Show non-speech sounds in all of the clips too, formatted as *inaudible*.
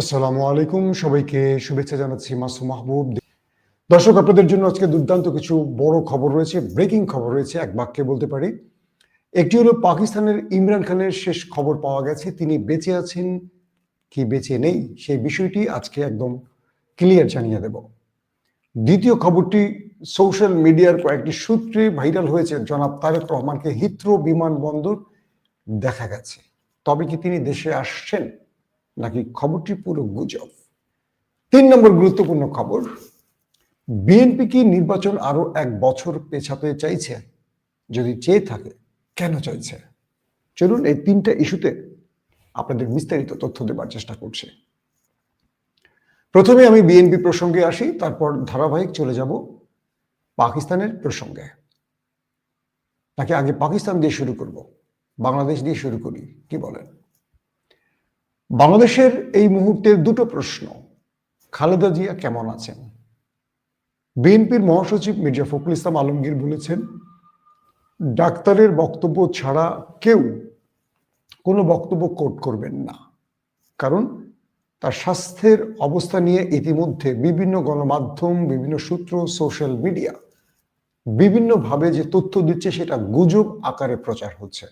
আসসালামু আলাইকুম। সবাইকে শুভেচ্ছা জানাচ্ছি মাসু মাহবুব। দর্শক, আপনাদের জন্য আজকে দুর্দান্ত কিছু বড় খবর রয়েছে ব্রেকিং খবর রয়েছে, এক বাক্যে বলতে পারি। একটি হলো, পাকিস্তানের ইমরান খানের শেষ খবর পাওয়া গেছে। তিনি বেঁচে আছেন কি বেঁচে নেই, সেই বিষয়টি আজকে একদম ক্লিয়ার জানিয়ে দেব। দ্বিতীয় খবরটি সোশ্যাল মিডিয়ার কয়েকটি সূত্রে ভাইরাল হয়েছে। জনাব তারেক রহমানকে হিথ্রো বিমানবন্দর দেখা গেছে। তবে কি তিনি দেশে আসছেন? নাকি খবরটি পুরো গুজব? তিন নম্বর গুরুত্বপূর্ণ খবর, বিএনপি কি নির্বাচন আরও এক বছর পেছাতে চাইছে? যদি চেয়ে থাকে, কেন চাইছে? চলুন এই তিনটা ইস্যুতে আপনাদের বিস্তারিত তথ্য দেবার চেষ্টা করছি। প্রথমে আমি বিএনপি প্রসঙ্গে আসি, তারপর ধারাবাহিক চলে যাব পাকিস্তানের প্রসঙ্গে। নাকি আগে পাকিস্তান দিয়ে শুরু করব, বাংলাদেশ দিয়ে শুরু করি, কি বলেন? বাংলাদেশের এই মুহূর্তের দুটো প্রশ্ন। খালেদা জিয়া কেমন আছেন? বিএনপির মহাসচিব মির্জা ফখরুল ইসলাম আলমগীর বলেছেন, ডাক্তারের বক্তব্য ছাড়া কেউ কোনো বক্তব্য কোট করবেন না। কারণ তার স্বাস্থ্যের অবস্থা নিয়ে ইতিমধ্যে বিভিন্ন গণমাধ্যম, বিভিন্ন সূত্র, সোশ্যাল মিডিয়া, বিভিন্নভাবে যে তথ্য দিচ্ছে সেটা গুজব আকারে প্রচার হচ্ছে।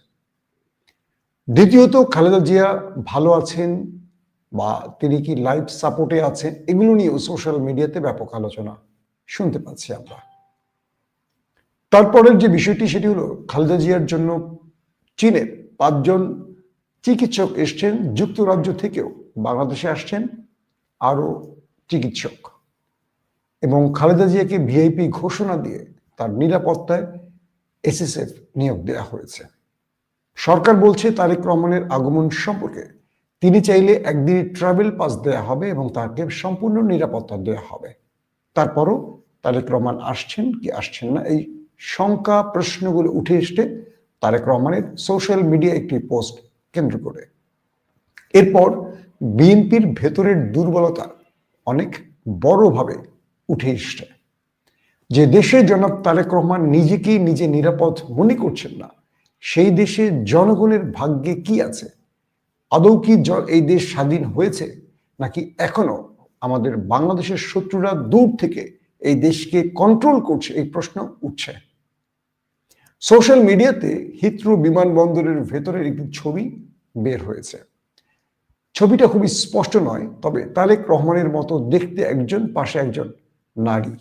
দ্বিতীয়ত খালেদা জিয়া ভালো আছেন বা তিনি কি লাইফ সাপোর্টে আছেন, এগুলো নিয়েও সোশ্যাল মিডিয়াতে ব্যাপক আলোচনা শুনতে পাচ্ছি আমরা। তারপরের যে বিষয়টি, সেটি হলো খালেদা জিয়ার জন্য চীনের পাঁচজন চিকিৎসক এসছেন, যুক্তরাজ্য থেকেও বাংলাদেশে আসছেন আরও চিকিৎসক। এবং খালেদা জিয়াকে ভিআইপি ঘোষণা দিয়ে তার নিরাপত্তায় এসএসএফ নিয়োগ দেওয়া হয়েছে। সরকার বলছে তারেক রহমানের আগমন সম্পর্কে। তিনি চাইলে একদিন ট্রাভেল পাস দেওয়া হবে এবং তাকে সম্পূর্ণ নিরাপত্তা দেওয়া হবে। তারপরও তারেক রহমান আসছেন কি আসছেন না, এই শঙ্কা প্রশ্নগুলো উঠে এসছে তারেক রহমানের সোশ্যাল মিডিয়া একটি পোস্ট কেন্দ্র করে। এরপর বিএনপির ভেতরের দুর্বলতা অনেক বড়ভাবে উঠে এসছে। যে দেশে জনাব তারেক রহমান নিজেকেই নিজে নিরাপদ মনে করছেন না সেই দেশে জনগণের ভাগ্যে কি আছে? আদৌ কি এই দেশ স্বাধীন হয়েছে? নাকি এখনও আমাদের বাংলাদেশের শত্রুরা দূর থেকে এই দেশকে কন্ট্রোল করছে? এই প্রশ্ন উঠছে। সোশ্যাল মিডিয়াতে হিথ্রো বিমানবন্দরের ভেতরের একটি ছবি বের হয়েছে। ছবিটা খুবই স্পষ্ট নয়, তবে তারেক রহমানের মতো দেখতে একজন, পাশে একজন নারী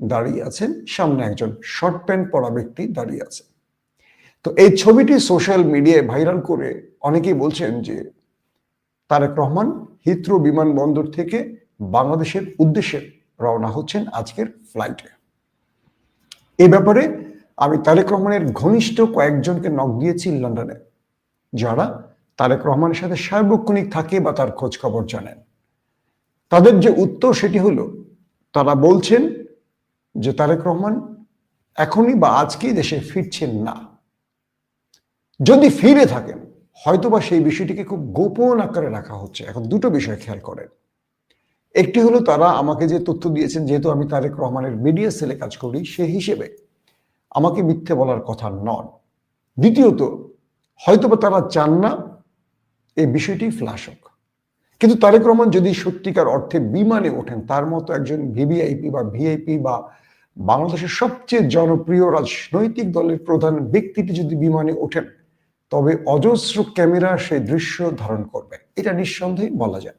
দাঁড়িয়ে আছেন, সামনে একজন শর্ট প্যান্ট পরা ব্যক্তি দাঁড়িয়ে আছে তো এই ছবিটি সোশ্যাল মিডিয়ায় ভাইরাল করে অনেকেই বলছেন যে তারেক রহমান হিথ্রো বিমানবন্দর থেকে বাংলাদেশের উদ্দেশ্যে রওনা হচ্ছেন আজকের ফ্লাইটে। এ ব্যাপারে আমি তারেক রহমানের ঘনিষ্ঠ কয়েকজনকে নক দিয়েছি লন্ডনে, যারা তারেক রহমানের সাথে সার্বক্ষণিক থাকে বা তার খোঁজ খবর জানেন। তাদের যে উত্তর সেটি হলো, তারা বলছেন যে তারেক রহমান এখনই বা আজকেই দেশে ফিরছেন না। যদি ফিরে থাকেন, হয়তোবা সেই বিষয়টিকে খুব গোপন আকারে রাখা হচ্ছে। এখন দুটো বিষয় খেয়াল করেন। একটি হলো, তারা আমাকে যে তথ্য দিয়েছেন, যেহেতু আমি তারেক রহমানের মিডিয়া সেলে কাজ করি, সে হিসেবে আমাকে মিথ্যে বলার কথা নন। দ্বিতীয়ত, হয়তোবা তারা চান না এই বিষয়টি ফ্লাশ হোক। কিন্তু তারেক রহমান যদি সত্যিকার অর্থে বিমানে ওঠেন, তার মতো একজন ভিভিআইপি বা ভিআইপি বা বাংলাদেশের সবচেয়ে জনপ্রিয় রাজনৈতিক দলের প্রধান ব্যক্তিটি যদি বিমানে ওঠেন তবে অজস্র ক্যামেরা সেই দৃশ্য ধারণ করবে। এটা নিঃসন্দেহে বলা যায়।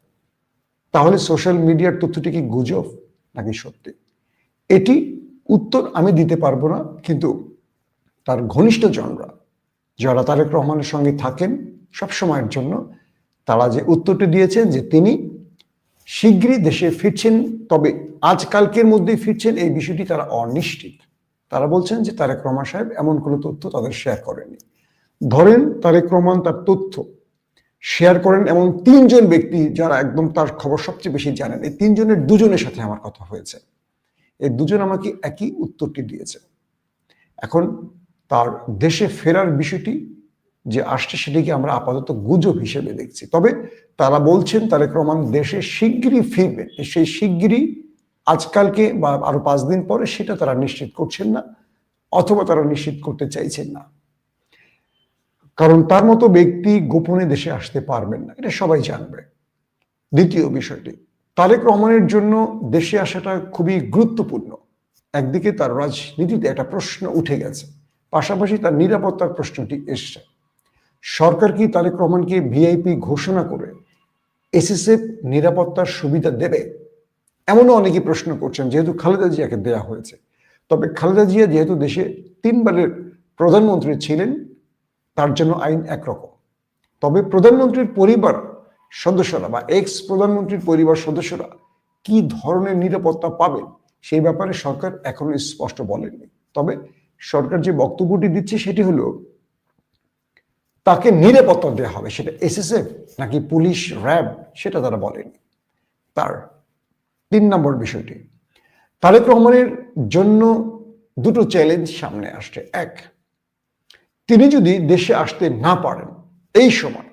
তাহলে সোশ্যাল মিডিয়ার তথ্যটি কি গুজব নাকি সত্যি? এটি উত্তর আমি দিতে পারব না, কিন্তু তার ঘনিষ্ঠ জনরা যারা তারেক রহমানের সঙ্গে থাকেন সবসময়ের জন্য, তারা যে উত্তরটি দিয়েছেন যে তিনি শীঘ্রই দেশে ফিরছেন, তবে আজকালকের মধ্যেই ফিরছেন, এই বিষয়টি তারা অনিশ্চিত। তারা বলছেন যে তারেক রহমান সাহেব এমন কোনো তথ্য তাদের শেয়ার করেনি ধরেন তারেক রহমান তার তথ্য শেয়ার করেন এমন তিনজন ব্যক্তি যারা একদম তার খবর সবচেয়ে বেশি জানেন, এই তিনজনের দুজনের সাথে আমার কথা হয়েছে। এই দুজন আমাকে একই উত্তরটি দিয়েছে। এখন তার দেশে ফেরার বিষয়টি যে আসছে সেটিকে আমরা আপাতত গুজব হিসেবে দেখছি। তবে তারা বলছেন তারেক রহমান দেশে শিগগিরই ফিরবে। সেই শিগগিরই আজকালকে বা আরও পাঁচ দিন পরে সেটা তারা নিশ্চিত করছেন না, অথবা তারা নিশ্চিত করতে চাইছেন না। কারণ তার মতো ব্যক্তি গোপনে দেশে আসতে পারবেন না। এটা সবাই জানবে। দ্বিতীয় বিষয়টি, তারেক রহমানের জন্য দেশে আসাটা খুবই গুরুত্বপূর্ণ। একদিকে তার রাজনীতিতে একটা প্রশ্ন উঠে গেছে, পাশাপাশি তার নিরাপত্তার প্রশ্নটি এসছে। সরকার কি তারেক রহমানকে ভিআইপি ঘোষণা করে এসএসএফ নিরাপত্তার সুবিধা দেবে? এমনও অনেকে প্রশ্ন করছেন, যেহেতু খালেদা জিয়াকে দেয়া হয়েছে। তবে খালেদা জিয়া যেহেতু দেশে তিনবারের প্রধানমন্ত্রী ছিলেন তার জন্য আইন একরকম। তবে প্রধানমন্ত্রীর পরিবার সদস্যরা বা এক্স প্রধানমন্ত্রীর পরিবার সদস্যরা কি ধরনের নিরাপত্তা পাবেন সেই ব্যাপারে সরকার এখনও স্পষ্ট বলেননি। তবে সরকার যে বক্তব্যটি দিচ্ছে সেটি হলো, তাকে নিরাপত্তা দেওয়া হবে, সেটা এসএসএফ নাকি পুলিশ র্যাব, সেটা তারা বলেনি তার তিন নম্বর বিষয়টি, তারেক রহমানের জন্য দুটো চ্যালেঞ্জ সামনে আসছে। এক তিনি যদি দেশে আসতে না পারেন, এই সময়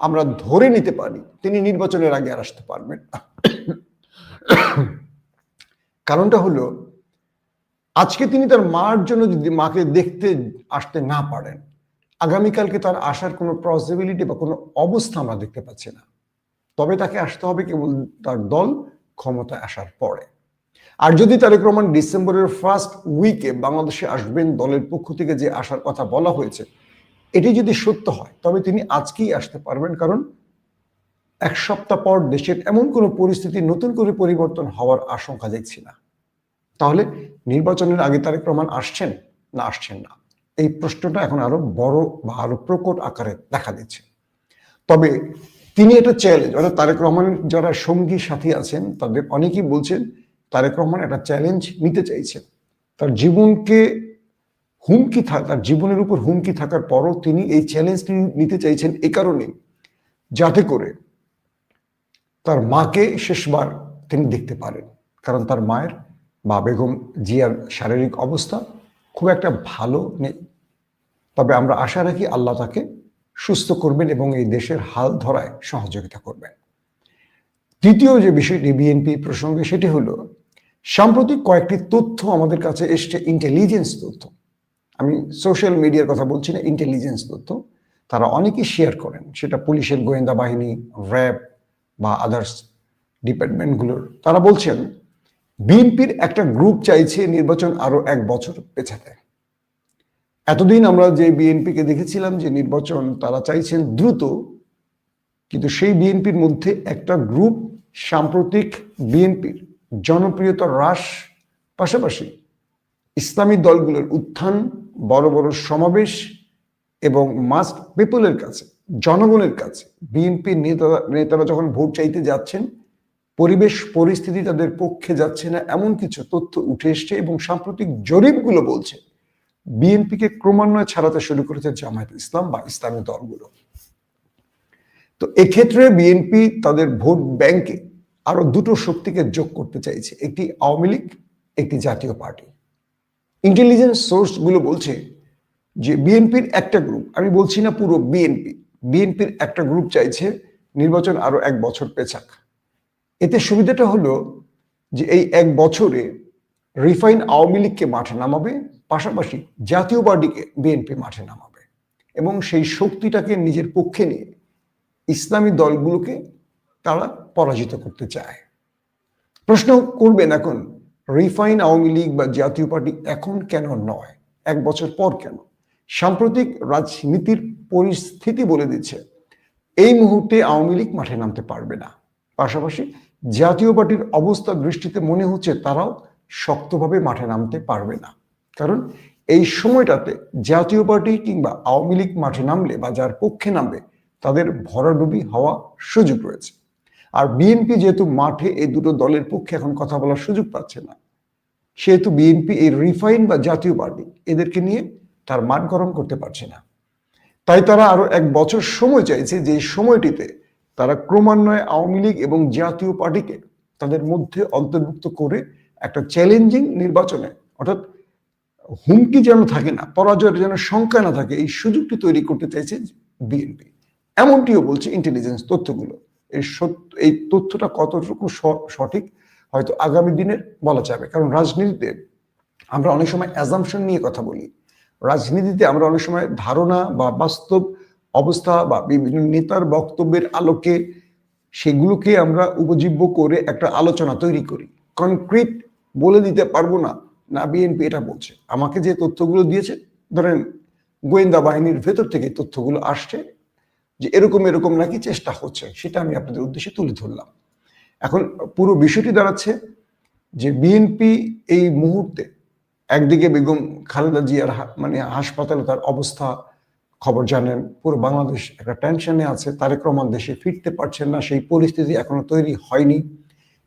আমরা ধরে নিতে পারি, তিনি নির্বাচনের আগে আর আসতে পারবেন না। কারণটা হলো, আজকে তিনি তার মার জন্য যদি মাকে দেখতে আসতে না পারেন, আগামীকালকে তার আসার কোনো পসিবিলিটি বা কোনো অবস্থা আমরা দেখতে পাচ্ছি না। তবে তাকে আসতে হবে কেবল তার দল ক্ষমতায় আসার পরে। আর যদি তারেক রহমান ডিসেম্বরের ফার্স্ট উইকে বাংলাদেশে আসবেন দলের পক্ষ থেকে যে আসার কথা বলা হয়েছে, এটি যদি সত্য হয়, তবে তিনি আজকেই আসতে পারবেন কারণ এক সপ্তাহ পর দেশের এমন কোনো পরিস্থিতি নতুন করে পরিবর্তন হওয়ার আশঙ্কা দেখছি না। তাহলে নির্বাচনের আগে তারেক রহমান আসছেন না আসছেন না? এই প্রশ্নটা এখন আরও বড় বা আরও প্রকট আকারে দেখা দিচ্ছে। তবে তিনি এটা চ্যালেঞ্জ অর্থাৎ তারেক রহমানের যারা সঙ্গী সাথী আছেন, তাদের অনেকেই বলছেন তারেক রহমান একটা চ্যালেঞ্জ নিতে চাইছেন তার জীবনকে হুমকি তার জীবনের উপর হুমকি থাকার পরও তিনি এই চ্যালেঞ্জটি নিতে চাইছেন এ কারণে যাতে করে তার মাকে শেষবার তিনি দেখতে পারেন। কারণ তার মায়ের বা বেগম জিয়ার শারীরিক অবস্থা খুব একটা ভালো নেই। তবে আমরা আশা রাখি আল্লাহ তাকে সুস্থ করবেন এবং এই দেশের হাল ধরায় সহযোগিতা করবেন। দ্বিতীয় যে বিষয়টি বিএনপি প্রসঙ্গে সেটি হলো সাম্প্রতিক কয়েকটি তথ্য আমাদের কাছে এসছে ইন্টেলিজেন্স তথ্য। আমি সোশ্যাল মিডিয়ার কথা বলছি না ইন্টেলিজেন্স তথ্য। তারা অনেকেই শেয়ার করেন, সেটা পুলিশের গোয়েন্দা বাহিনী র্যাব বা আদার্স ডিপার্টমেন্টগুলোর। তারা বলছেন, বিএনপির একটা গ্রুপ চাইছে নির্বাচন আরও এক বছর পেছাতে এতদিন আমরা যে বিএনপিকে দেখেছিলাম যে নির্বাচন তারা চাইছেন দ্রুত, কিন্তু সেই বিএনপির মধ্যে একটা গ্রুপ সাম্প্রতিক বিএনপির জনপ্রিয়তা হ্রাস পাশাপাশি ইসলামী দলগুলোর উত্থান, বড় বড় সমাবেশ এবং মাস পিপলের কাছে, জনগণের কাছে বিএনপির নেতারা নেতারা যখন ভোট চাইতে যাচ্ছেন, পরিবেশ পরিস্থিতি তাদের পক্ষে যাচ্ছে না, এমন কিছু তথ্য উঠে এসছে এবং সাম্প্রতিক জরিপগুলো বলছে বিএনপিকে ক্রমান্বয়ে ছাড়াতে শুরু করেছে জামায়াত ইসলাম বা ইসলামী দলগুলো। তো এক্ষেত্রে বিএনপি তাদের ভোট ব্যাংকে আরও দুটো শক্তিকে যোগ করতে চাইছে, একটি আওয়ামী লীগ, একটি জাতীয় পার্টি। ইন্টেলিজেন্স সোর্সগুলো বলছে যে বিএনপির একটা গ্রুপ আমি বলছি না পুরো বিএনপি বিএনপির একটা গ্রুপ চাইছে নির্বাচন আরও এক বছর পেছাক। এতে সুবিধাটা হলো যে এই এক বছরে রিফাইন আওয়ামী লীগকে মাঠে নামাবে, পাশাপাশি জাতীয় পার্টিকে বিএনপি মাঠে নামাবে এবং সেই শক্তিটাকে নিজের পক্ষে নিয়ে ইসলামী দলগুলোকে তারা পরাজিত করতে চায়। প্রশ্ন করবেন এখন, রিফাইন আওয়ামী লীগ বা জাতীয় পার্টি এখন কেন নয়? এক বছর পর কেন? সাম্প্রতিক রাজনীতির পরিস্থিতি বলে দিচ্ছে, এই মুহূর্তে আওয়ামী লীগ মাঠে নামতে পারবে না। পাশাপাশি জাতীয় পার্টির অবস্থা দৃষ্টিতে মনে হচ্ছে তারাও শক্তভাবে মাঠে নামতে পারবে না। কারণ এই সময়টাতে জাতীয় পার্টি কিংবা আওয়ামী লীগ মাঠে নামলে বা যার পক্ষে নামবে, তাদের ভরাডুবি হওয়া সুযোগ রয়েছে। আর বিএনপি যেহেতু মাঠে এই দুটো দলের পক্ষে এখন কথা বলার সুযোগ পাচ্ছে না, সেহেতু বিএনপি এই রিফাইন বা জাতীয় পার্টি এদেরকে নিয়ে তার মাঠ গরম করতে পারছে না। তাই তারা আরও এক বছর সময় চাইছে যে সময়টিতে তারা ক্রমান্বয়ে আওয়ামী লীগ এবং জাতীয় পার্টিকে তাদের মধ্যে অন্তর্ভুক্ত করে একটা চ্যালেঞ্জিং নির্বাচনে, অর্থাৎ হুমকি যেন থাকে না, পরাজয়ের যেন সংখ্যা না থাকে, এই সুযোগটি তৈরি করতে চাইছে বিএনপি এমনটিও বলছে ইন্টেলিজেন্স তথ্যগুলো। এই সত্য এই তথ্যটা কতটুকু সঠিক হয়তো আগামী দিনের বলা যাবে। কারণ রাজনীতিতে আমরা অনেক সময় অ্যাজামশন নিয়ে কথা বলি। রাজনীতিতে আমরা অনেক সময় ধারণা বা বাস্তব অবস্থা বা বিভিন্ন নেতার বক্তব্যের আলোকে সেগুলোকে আমরা উপজীব্য করে একটা আলোচনা তৈরি করি। কনক্রিট বলে দিতে পারব না না বিএনপি এটা বলছে। আমাকে যে তথ্যগুলো দিয়েছে, ধরেন গোয়েন্দা বাহিনীর ভেতর থেকে তথ্যগুলো আসছে যে এরকম এরকম নাকি চেষ্টা হচ্ছে, সেটা আমি আপনাদের উদ্দেশ্যে তুলে ধরলাম। এখন পুরো বিষয়টি দাঁড়াচ্ছে যে বিএনপি এই মুহূর্তে একদিকে বেগম খালেদা জিয়ার মানে হাসপাতালে তার অবস্থা, খবর জানেন, পুরো বাংলাদেশ একটা টেনশনে আছে, তারেক রহমান দেশে ফিরতে পারছেন না, সেই পরিস্থিতি এখনও তৈরি হয়নি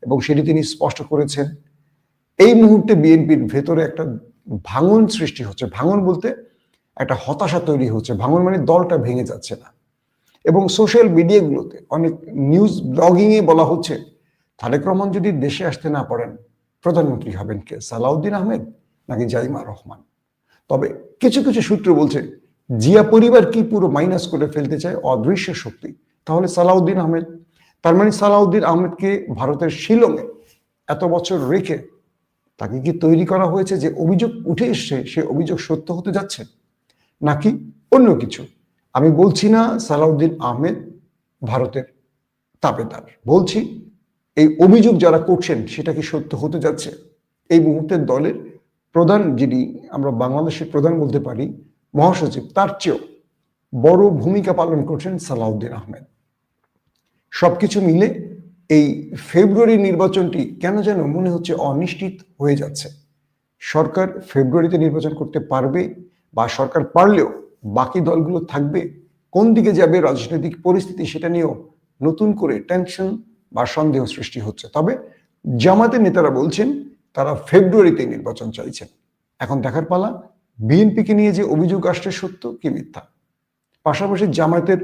এবং সেটি তিনি স্পষ্ট করেছেন। এই মুহূর্তে বিএনপির ভেতরে একটা ভাঙন সৃষ্টি হচ্ছে। ভাঙন বলতে একটা হতাশা তৈরি হচ্ছে। ভাঙন মানে দলটা ভেঙে যাচ্ছে না। এবং সোশ্যাল মিডিয়াগুলোতে অনেক নিউজ ব্লগিংয়ে বলা হচ্ছে, তারেক রহমান যদি দেশে আসতে না পারেন, প্রধানমন্ত্রী হবেন কে? সালাউদ্দিন আহমেদ নাকি জাইমা রহমান? তবে কিছু কিছু সূত্র বলছে, জিয়া পরিবার কি পুরো মাইনাস করে ফেলতে চায়? অদৃশ্য শক্তি। তাহলে সালাউদ্দিন আহমেদ, তার মানে সালাউদ্দিন আহমেদকে ভারতের শিলংয়ে এত বছর রেখে তাকে কি তৈরি করা হয়েছে যে অভিযোগ উঠে এসছে, সে অভিযোগ সত্য হতে যাচ্ছে? নাকি অন্য কিছু? আমি বলছি না সালাউদ্দিন আহমেদ ভারতের তাবেদার। বলছি, এই অভিযোগ যারা করছেন সেটা কি সত্য হতে যাচ্ছে? এই মুহূর্তের দলের প্রধান যিনি, আমরা বাংলাদেশের প্রধান বলতে পারি, মহাসচিব, তার চেয়েও বড় ভূমিকা পালন করছেন সালাউদ্দিন আহমেদ। সবকিছু মিলে এই ফেব্রুয়ারি নির্বাচনটি কেন যেন মনে হচ্ছে অনিশ্চিত হয়ে যাচ্ছে? সরকার ফেব্রুয়ারিতে নির্বাচন করতে পারবে বা সরকার পারলেও বাকি দলগুলো থাকবে, কোন দিকে যাবে রাজনৈতিক পরিস্থিতি সেটা নিয়েও নতুন করে টেনশন বা সন্দেহ সৃষ্টি হচ্ছে। তবে জামাতের নেতারা বলছেন, তারা ফেব্রুয়ারিতে নির্বাচন চাইছেন। এখন দেখার পালা, বিএনপিকে নিয়ে যে অভিযোগ আসছে সত্য কি মিথ্যা? পাশাপাশি জামায়াতের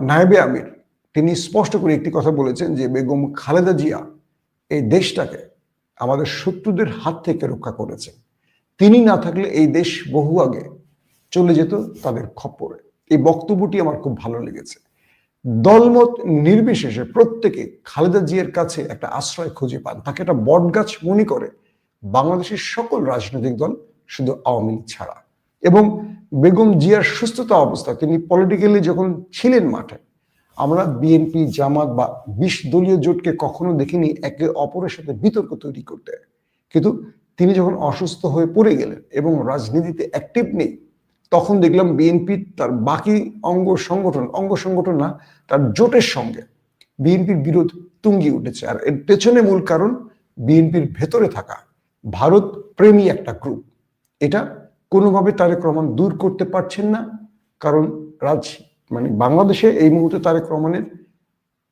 নায়েবে আমির, তিনি স্পষ্ট করে একটি কথা বলেছেন যে বেগম খালেদা জিয়া এই দেশটাকে আমাদের শত্রুদের হাত থেকে রক্ষা করেছেন তিনি না থাকলে এই দেশ বহু আগে চলে যেত তাদের খপ্পরে। এই বক্তব্যটি আমার খুব ভালো লেগেছে। দলমত নির্বিশেষে প্রত্যেকে খালেদা জিয়ার কাছে একটা আশ্রয় খুঁজে পান। তাকে একটা বটগাছ মনে করে বাংলাদেশের সকল রাজনৈতিক দল শুধু আওয়ামী লীগ ছাড়া। এবং বেগম জিয়ার সুস্থতা অবস্থা, তিনি পলিটিক্যালি যখন ছিলেন মাঠে, আমরা বিএনপি জামাত বা বিশ দলীয় জোটকে কখনো দেখিনি একে অপরের সাথে বিতর্ক তৈরি করতে। কিন্তু তিনি যখন অসুস্থ হয়ে পড়ে গেলেন এবং রাজনীতিতে অ্যাক্টিভ নেই তখন দেখলাম বিএনপি তার বাকি অঙ্গ সংগঠন অঙ্গ সংগঠন না, তার জোটের সঙ্গে বিএনপির বিরোধ তুঙ্গি উঠেছে। আর এর পেছনে মূল কারণ বিএনপির ভেতরে থাকা ভারত প্রেমী একটা গ্রুপ এটা কোনোভাবে তারেক রহমান দূর করতে পারছেন না, কারণ রাজ মানে বাংলাদেশে এই মুহূর্তে তারেক রহমানের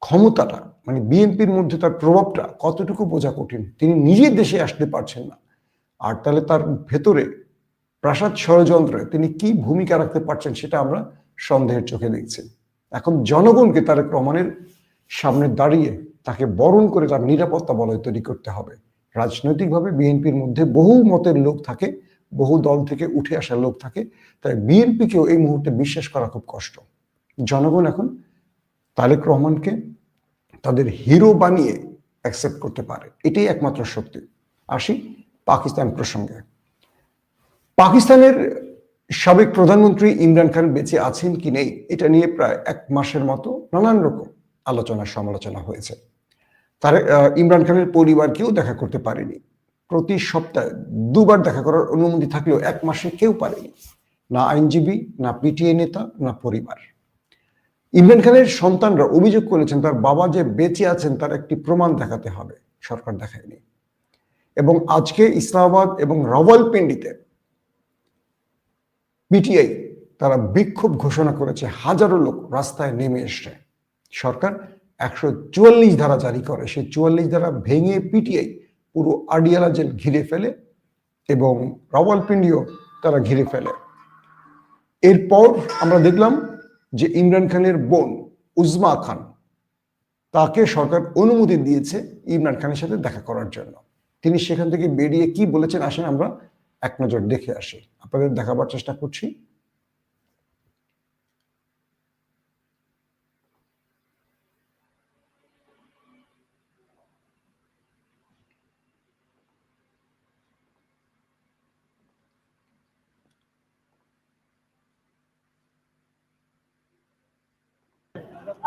ক্ষমতাটা মানে বিএনপির মধ্যে তার প্রভাবটা কতটুকু বোঝা কঠিন, তিনি নিজের দেশে আসতে পারছেন না। আর তাহলে তার ভেতরে প্রাসাদ ষড়যন্ত্রে তিনি কি ভূমিকা রাখতে পারছেন সেটা আমরা সন্দেহের চোখে দেখছি। এখন জনগণকে তারেক রহমানের সামনে দাঁড়িয়ে তাকে বরণ করে তার নিরাপত্তা বলয় তৈরি করতে হবে। রাজনৈতিকভাবে বিএনপির মধ্যে বহু মতের লোক থাকে, বহু দল থেকে উঠে আসা লোক থাকে, তাই বিএনপিকেও এই মুহূর্তে বিশ্বাস করা খুব কষ্ট। জনগণ এখন তারেক রহমানকে তাদের হিরো বানিয়ে অ্যাকসেপ্ট করতে পারে। এটাই একমাত্র শক্তি আসি পাকিস্তান প্রসঙ্গে। পাকিস্তানের সাবেক প্রধানমন্ত্রী ইমরান খান বেঁচে আছেন কি নেই, এটা নিয়ে প্রায় এক মাসের মতো নানান রকম আলোচনা সমালোচনা হয়েছে। তার ইমরান খানের পরিবারকেও দেখা করতে পারেনি। প্রতি সপ্তাহে দুবার দেখা করার অনুমতি থাকলেও এক মাসে কেউ পারেনি। না আইনজীবী, না পিটিএ নেতা, না পরিবার। ইমরান খানের সন্তানরা অভিযোগ করেছেন, তার বাবা যে বেঁচে আছেন তার একটি প্রমাণ দেখাতে হবে। সরকার দেখায়নি। এবং আজকে ইসলামাবাদ এবং রাওয়ালপিন্ডিতে পিটিআই তারা বিক্ষোভ ঘোষণা করেছে, হাজারো লোক রাস্তায় নেমে এসছে। সরকার একশো চুয়াল্লিশ ধারা জারি করে, সেই চুয়াল্লিশ ধারা ভেঙে পিটিআই পুরো আডিয়ালা জেল ঘিরে ফেলে এবং রাওয়ালপিন্ডিও তারা ঘিরে ফেলে। এরপর আমরা দেখলাম যে ইমরান খানের বোন উজমা খান, তাকে সরকার অনুমতি দিয়েছে ইমরান খানের সাথে দেখা করার জন্য। তিনি সেখান থেকে বেরিয়ে কি বলেছেন আসেন আমরা এক নজর দেখে আসি আপনাদের দেখাবার চেষ্টা করছি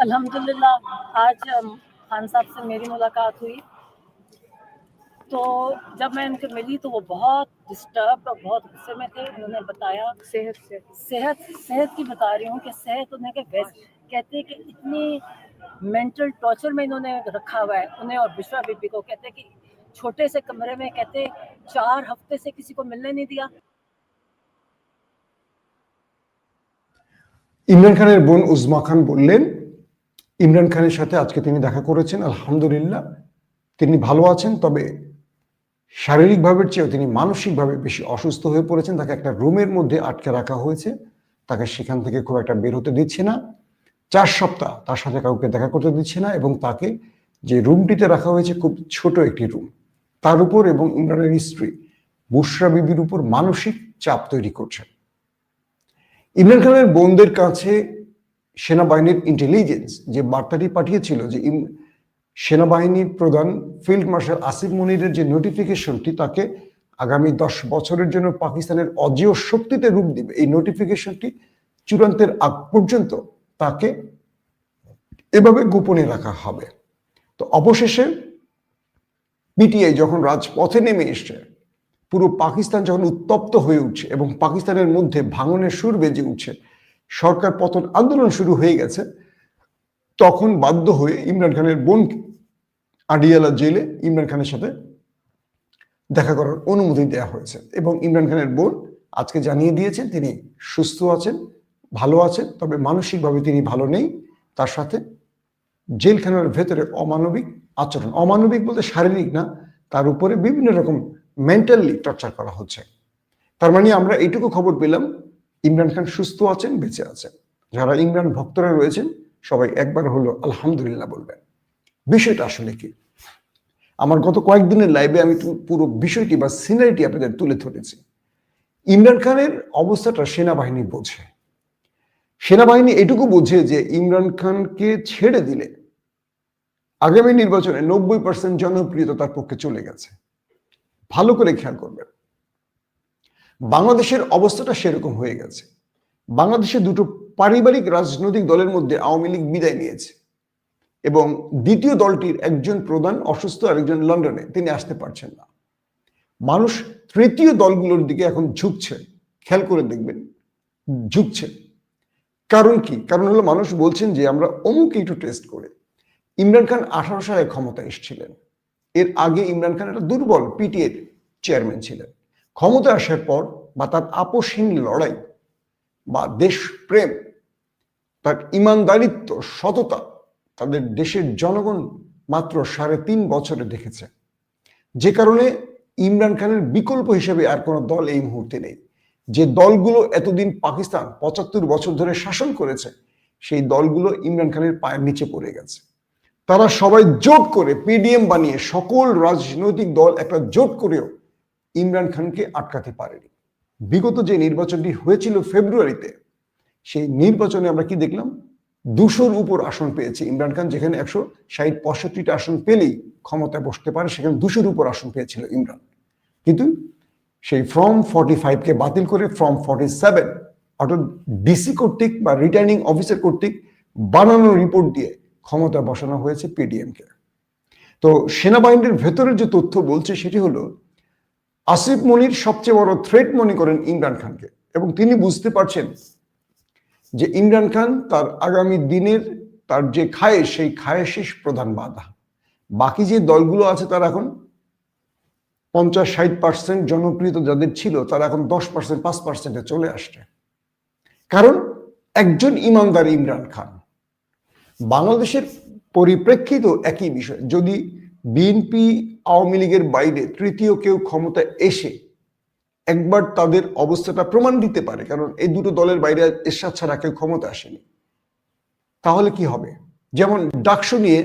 अल्हम्दुलिल्लाह आज अम, खान साहब से मेरी मुलाकात हुई तो जब मैं उनसे मिली तो वो बहुत डिस्टर्ब और बहुत गुस्से में थे उन्होंने बताया सेहत से सेहत सेहत की बता रही हूँ कि सेहत उन्हें के वैसे कहते हैं कि इतनी मेंटल टॉर्चर में इन्होंने रखा हुआ है उन्हें और बिश्रा बीबी को कहते हैं कि छोटे से कमरे में कहते चार हफ्ते से किसी को मिलने नहीं दिया ইমরান খানের বোন উজমা খান বললেন ইমরান খানের সাথে আজকে তিনি দেখা করেছেন আলহামদুলিল্লাহ তিনি ভালো আছেন তবে শারীরিকভাবে চেয়েও তিনি মানসিকভাবে বেশি অসুস্থ হয়ে পড়েছেন, তাকে একটা রুমের মধ্যে আটকে রাখা হয়েছে। তাকে সেখান থেকে খুব একটা বের হতে দিচ্ছে না। চার সপ্তাহ তার সাথে কাউকে দেখা করতে দিচ্ছে না এবং তাকে যে রুমটিতে রাখা হয়েছে খুব ছোট একটি রুম, তার উপর এবং ইমরানের স্ত্রী বুশরা বিবির উপর মানসিক চাপ তৈরি করছেন ইমরান খানের বোনদের কাছে সেনাবাহিনীর ইন্টেলিজেন্স যে বার্তাটি পাঠিয়েছিল যে সেনাবাহিনীর প্রধান ফিল্ড মার্শাল আসিফ মনিরের যে নোটিফিকেশনটি তাকে আগামী দশ বছরের জন্য পাকিস্তানের অজেয় শক্তিতে রূপ দিবে। এই নোটিফিকেশনটি চূড়ান্তের আগ পর্যন্ত তাকে এভাবে গোপনে রাখা হবে। তো অবশেষে পিটিআই যখন রাজপথে নেমে এসছে, পুরো পাকিস্তান যখন উত্তপ্ত হয়ে উঠছে এবং পাকিস্তানের মধ্যে ভাঙনের সুর বেজে উঠছে, সরকার পতন আন্দোলন শুরু হয়ে গেছে, তখন বাধ্য হয়ে ইমরান খানের বোন আডিয়ালা জেলে ইমরান খানের সাথে দেখা করার অনুমতি দেওয়া হয়েছে। এবং ইমরান খানের বোন আজকে জানিয়ে দিয়েছেন তিনি সুস্থ আছেন, ভালো আছেন, তবে মানসিকভাবে তিনি ভালো নেই। তার সাথে জেলখানার ভেতরে অমানবিক আচরণ। অমানবিক বলতে শারীরিক না, তার উপরে বিভিন্ন রকম মেন্টালি টর্চার করা হচ্ছে। তার মানে আমরা এইটুকু খবর পেলাম, ইমরান খান সুস্থ আছেন, বেঁচে আছেন। যারা ইমরান ভক্তরা রয়েছেন, সবাই একবার হলো আলহামদুলিল্লাহ বলবেন। বিষয়টা আসলে কি? আমার গত কয়েকদিনের লাইভে আমি পুরো বিষয়টি বা সিনারিটি আপনাদের তুলে ধরেছি। ইমরান খানের অবস্থাটা সেনাবাহিনী বোঝে। সেনাবাহিনী এটুকু বোঝে যে ইমরান খানকে ছেড়ে দিলে আগামী নির্বাচনে নব্বই পার্সেন্ট জনপ্রিয়তা তার পক্ষে চলে গেছে। ভালো করে খেয়াল করবেন। বাংলাদেশের অবস্থাটা সেরকম হয়ে গেছে। বাংলাদেশে দুটো পারিবারিক রাজনৈতিক দলের মধ্যে আওয়ামী লীগ বিদায় নিয়েছে। এবং দ্বিতীয় দলটির একজন প্রধান অসুস্থ আরেকজন লন্ডনে, তিনি আসতে পারছেন না। মানুষ তৃতীয় দলগুলোর দিকে এখন ঝুঁকছে। খেয়াল করে দেখবেন, ঝুঁকছে। কারণ কি? কারণ হলো মানুষ বলছেন যে, আমরা অমুক একটু টেস্ট করে। ইমরান খান আঠারো সালে ক্ষমতা এসেছিলেন। এর আগে ইমরান খান একটা দুর্বল পিটিএর চেয়ারম্যান ছিলেন। ক্ষমতা আসার পর বা তার আপোষহীন লড়াই বা দেশপ্রেম, তার ইমানদারিত্ব, সততা তাদের দেশের জনগণ মাত্র সাড়ে তিন বছরে দেখেছে। যে কারণে ইমরান খানের বিকল্প হিসেবে আর কোনো দল এই মুহূর্তে নেই। যে দলগুলো এতদিন পাকিস্তান পঁচাত্তর বছর ধরে শাসন করেছে, সেই দলগুলো ইমরান খানের পায়ের নিচে পড়ে গেছে। তারা সবাই জোট করে পিডিএম বানিয়ে সকল রাজনৈতিক দল একটা জোট করেও ইমরান খানকে আটকাতে পারেনি। বিগত যে নির্বাচনটি হয়েছিল ফেব্রুয়ারিতে, সেই নির্বাচনে আমরা কি দেখলাম? দুশোর উপর আসন পেয়েছে ইমরান খান, যেখানে একশো ষাট পঁয়ষট্টিটা আসন পেলেই ক্ষমতায় বসতে পারে, সেখানে দুশোর উপর আসন পেয়েছিল ইমরান। কিন্তু সেই ফর্ম ফর্টি ফাইভকে বাতিল করে ফর্ম ফর্টি সেভেন অর্থাৎ ডিসি কর্তৃক বা রিটার্নিং অফিসার কর্তৃক বানানো রিপোর্ট দিয়ে ক্ষমতা বসানো হয়েছে পিডিএমকে তো সেনাবাহিনীর ভেতরের যে তথ্য বলছে সেটি হলো, আসিফ মনির সবচেয়ে বড় থ্রেট মনে করেন ইমরান খানকে এবং তিনি বুঝতে পারছেন যে ইমরান খান তার আগামী দিনের তার যে খায়েশ সেই খায়েশের প্রধান বাধা। বাকি যে দলগুলো আছে তারা এখন পঞ্চাশ ষাট পার্সেন্ট জনপ্রিয়তা যাদের ছিল, তারা এখন দশ পার্সেন্ট পাঁচ পার্সেন্টে চলে আসছে। কারণ একজন ইমানদার ইমরান খান। বাংলাদেশের পরিপ্রেক্ষিত একই বিষয়। যদি বিএনপি আওয়ামী লীগের বাইরে তৃতীয় কেউ ক্ষমতায় এসে একবার তাদের অবস্থাটা প্রমাণ দিতে পারে, কারণ এই দুটো দলের বাইরে এরশাদ ছাড়া কেউ ক্ষমতা আসেনি। তাহলে কি হবে? যেমন ডাকসু নিয়ে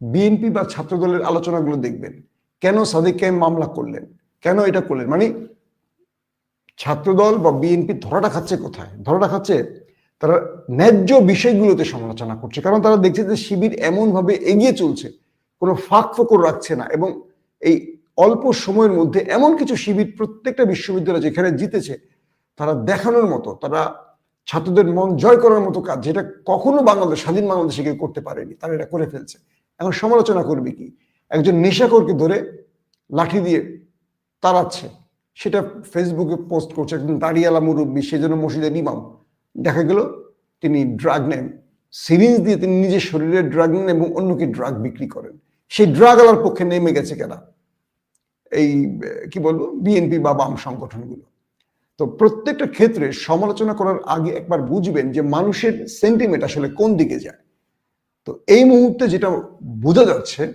বিএনপি বা ছাত্র দলের আলোচনাগুলো দেখবেন। কেন সাদিক কায়েম মামলা করলেন? কেন এটা করলেন? মানে ছাত্রদল বা বিএনপি ধরাটা খাচ্ছে কোথায়? ধরাটা খাচ্ছে তারা ন্যায্য বিষয়গুলোতে সমালোচনা করছে, কারণ তারা দেখছে যে শিবির এমন ভাবে এগিয়ে চলছে, কোনো ফাঁক ফোকর রাখছে না এবং এই অল্প সময়ের মধ্যে এমন কিছু শিবির প্রত্যেকটা বিশ্ববিদ্যালয় যেখানে জিতেছে, তারা দেখানোর মতো, তারা ছাত্রদের মন জয় করার মতো কাজ যেটা কখনো বাংলাদেশ, স্বাধীন বাংলাদেশে কেউ করতে পারেনি, তারা এটা করে ফেলছে। এখন সমালোচনা করবে কি? একজন নেশাকরকে ধরে লাঠি দিয়ে তাড়াচ্ছে, সেটা ফেসবুকে পোস্ট করছে একজন দাঁড়িয়ালা মুরব্বী সেজন্য মসজিদের ইমাম। দেখা গেল তিনি ড্রাগ নেন সিরিজ দিয়ে তিনি নিজের শরীরে ড্রাগ নেন এবং অন্যকে ড্রাগ বিক্রি করেন। সেই ড্রাগ আলার পক্ষে নেমে গেছে কেনা। এই কি বলব বিএনপি বা বাম সংগঠনগুলো। তো প্রত্যেকটা ক্ষেত্রে সমালোচনা করার আগে একবার বুঝবেন যে মানুষের সেন্টিমেন্ট আসলে কোন দিকে যায়। তো এই মুহূর্তে যেটা বোঝা যাচ্ছে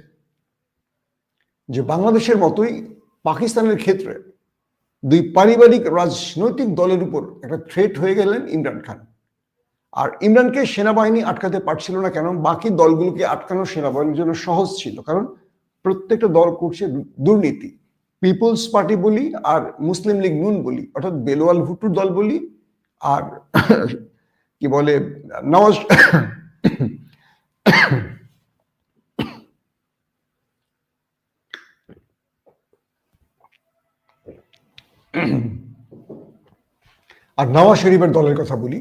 যে বাংলাদেশের মতোই পাকিস্তানের ক্ষেত্রে দুই পারিবারিক রাজনৈতিক দলের উপর একটা থ্রেট হয়ে গেলেন ইমরান খান। আর ইমরানকে সেনাবাহিনী আটকাতে পারছিল না কেন, বাকি দলগুলোকে আটকানো সেনাবাহিনীর জন্য সহজ ছিল। কারণ প্রত্যেকটা দল করছে দুর্নীতি। পিপলস পার্টি বলি আর মুসলিম লীগ নুন বলি, অর্থাৎ বেলোয়াল ভুট্টুর দল বলি আর *coughs* কি বলে, নওয়াজ *coughs* আর নওয়াজ শরীফের দলের কথা বলি,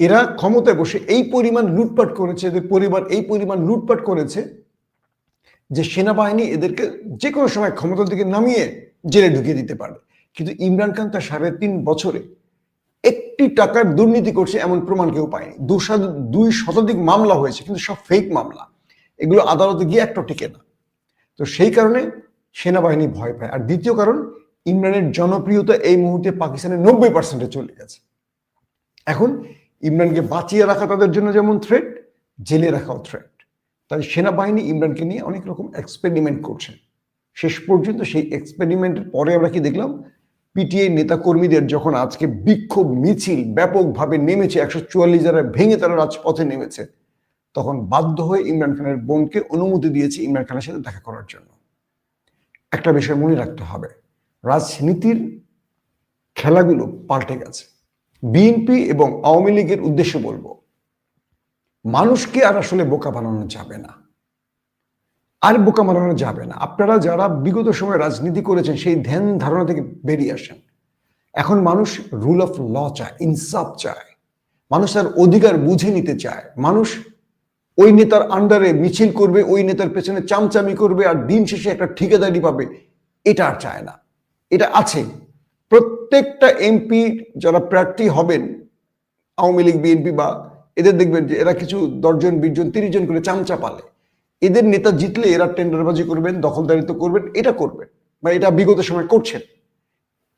এরা ক্ষমতায় বসে এই পরিমাণ লুটপাট করেছে, এদের পরিবার এই পরিমাণ লুটপাট করেছে যে সেনাবাহিনী এদেরকে যে কোনো সময় ক্ষমতার দিকে নামিয়ে জেলে ঢুকিয়ে দিতে পারে কিন্তু ইমরান খান তার সাড়ে তিন বছরে একটি টাকার দুর্নীতি করছে এমন প্রমাণ কেউ পায়নি। দুই শতাধিক মামলা হয়েছে, কিন্তু সব ফেক মামলা। এগুলো আদালতে গিয়ে একটা টিকে না। তো সেই কারণে সেনাবাহিনী ভয় পায়। আর দ্বিতীয় কারণ, ইমরানের জনপ্রিয়তা এই মুহূর্তে পাকিস্তানের নব্বই পার্সেন্টে চলে গেছে। এখন ইমরানকে বাঁচিয়ে রাখা তাদের জন্য যেমন থ্রেট জেলে রাখাও থ্রেট তাই সেনাবাহিনী ইমরানকে নিয়ে অনেক রকম এক্সপেরিমেন্ট করছে। শেষ পর্যন্ত সেই এক্সপেরিমেন্টের পরে আমরা কি দেখলাম? পিটিআই নেতা কর্মীদের যখন আজকে বিক্ষোভ মিছিল ব্যাপকভাবে নেমেছে, একশো চুয়াল্লিশ যারা ভেঙে তারা রাজপথে নেমেছে, তখন বাধ্য হয়ে ইমরান খানের বোনকে অনুমতি দিয়েছে ইমরান খানের সাথে দেখা করার জন্য। একটা বিষয় মনে রাখতে হবে, রাজনীতির খেলাগুলো পাল্টে গেছে। বিএনপি এবং আওয়ামী লীগের উদ্দেশ্যে বলব মানুষকে আর আসলে বোকা বানানো যাবে না। আর বোকা বানানো যাবে না। আপনারা যারা বিগত সময় রাজনীতি করেছেন, সেই ধ্যান ধারণা থেকে বেরিয়ে আসেন। এখন মানুষ রুল অফ ল চায়, ইনসাফ চায়। মানুষ তার অধিকার বুঝে নিতে চায়। মানুষ ওই নেতার আন্ডারে মিছিল করবে, ওই নেতার পেছনে চামচামি করবে আর দিন শেষে একটা ঠিকাদারি পাবে। এটা আর চায় না। এটা আছে। প্রত্যেকটা এমপি যারা প্রার্থী হবেন, আওয়ামী লীগ বিএনপি বা এদের দেখবেন যে এরা কিছু দশজন বিশ জন তিরিশ জন করে চামচা পালে। এদের নেতা জিতলে এরা টেন্ডারবাজি করবেন, দখলদারিত্ব করবেন, এটা করবেন, বা এটা বিগত সময় করছেন।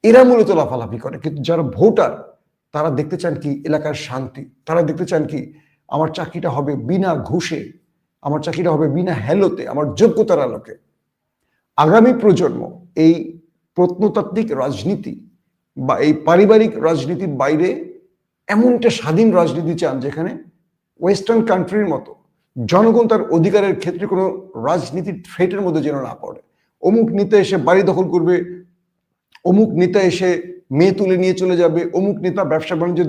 এরা মূলত লাফালাফি করে, কিন্তু যারা ভোটার, তারা দেখতে চান কি এলাকার শান্তি, তারা দেখতে চান কি আমার চাকরিটা হবে বিনা ঘুষে, আমার চাকরিটা হবে বিনা হেলোতে, আমার যোগ্যতার আলোকে। আগামী প্রজন্ম এই প্রত্নতাত্ত্বিক রাজনীতি বা এই পারিবারিক রাজনীতির বাইরে এমনটা স্বাধীন রাজনীতি চান যেখানে ওয়েস্টার্ন কান্ট্রির মতো জনগণ তার অধিকারের ক্ষেত্রে কোনো রাজনীতির থ্রেটের মধ্যে যেন না পড়ে। অমুক নেতা এসে বাড়ি দখল করবে, অমুক নেতা এসে মেয়ে তুলে নিয়ে চলে যাবে, অমুক নেতা ব্যবসা বাণিজ্য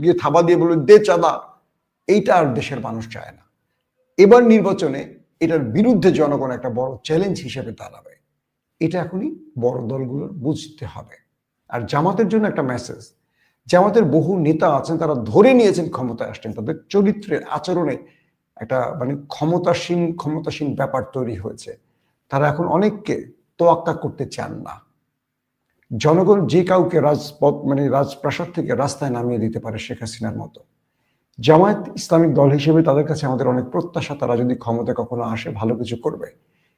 দিয়ে থাবা দিয়ে বলবে, দে চাঁদা। এইটা আর দেশের মানুষ চায় না। এবার নির্বাচনে এটার বিরুদ্ধে জনগণ একটা বড় চ্যালেঞ্জ হিসেবে দাঁড়াবে। এটা এখনই বড় দলগুলোর বুঝতে হবে। আর জামাতের জন্য একটা মেসেজ জামাতের বহু নেতা আছেন, তারা ধরে নিয়েছেন ক্ষমতায় আসছেন। তাদের চরিত্রের আচরণে একটা মানে ক্ষমতাসীন ক্ষমতাসীন ব্যাপার তৈরি হয়েছে। তারা এখন অনেককে তোয়াক্কা করতে চান না। জনগণ যে কাউকে রাজপথ মানে রাজপ্রাসাদ থেকে রাস্তায় নামিয়ে দিতে পারে শেখ হাসিনার মতো। জামায়াত ইসলামিক দল হিসেবে তাদের কাছে আমাদের অনেক প্রত্যাশা, তারা যদি ক্ষমতা কখনো আসে, ভালো কিছু করবে।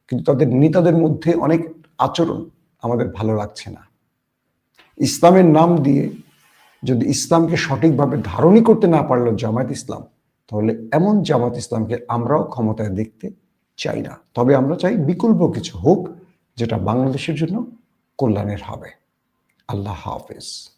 কিন্তু তাদের নেতাদের মধ্যে অনেক আচরণ আমাদের ভালো লাগছে না। ইসলামের নাম দিয়ে যদি ইসলামকে সঠিকভাবে ধারণই করতে না পারল জামায়াত ইসলাম, তাহলে এমন জামাত ইসলামকে আমরাও ক্ষমতায় দেখতে চাই না। তবে আমরা চাই বিকল্প কিছু হোক, যেটা বাংলাদেশের জন্য কল্যাণের হবে। আল্লাহ হাফেজ।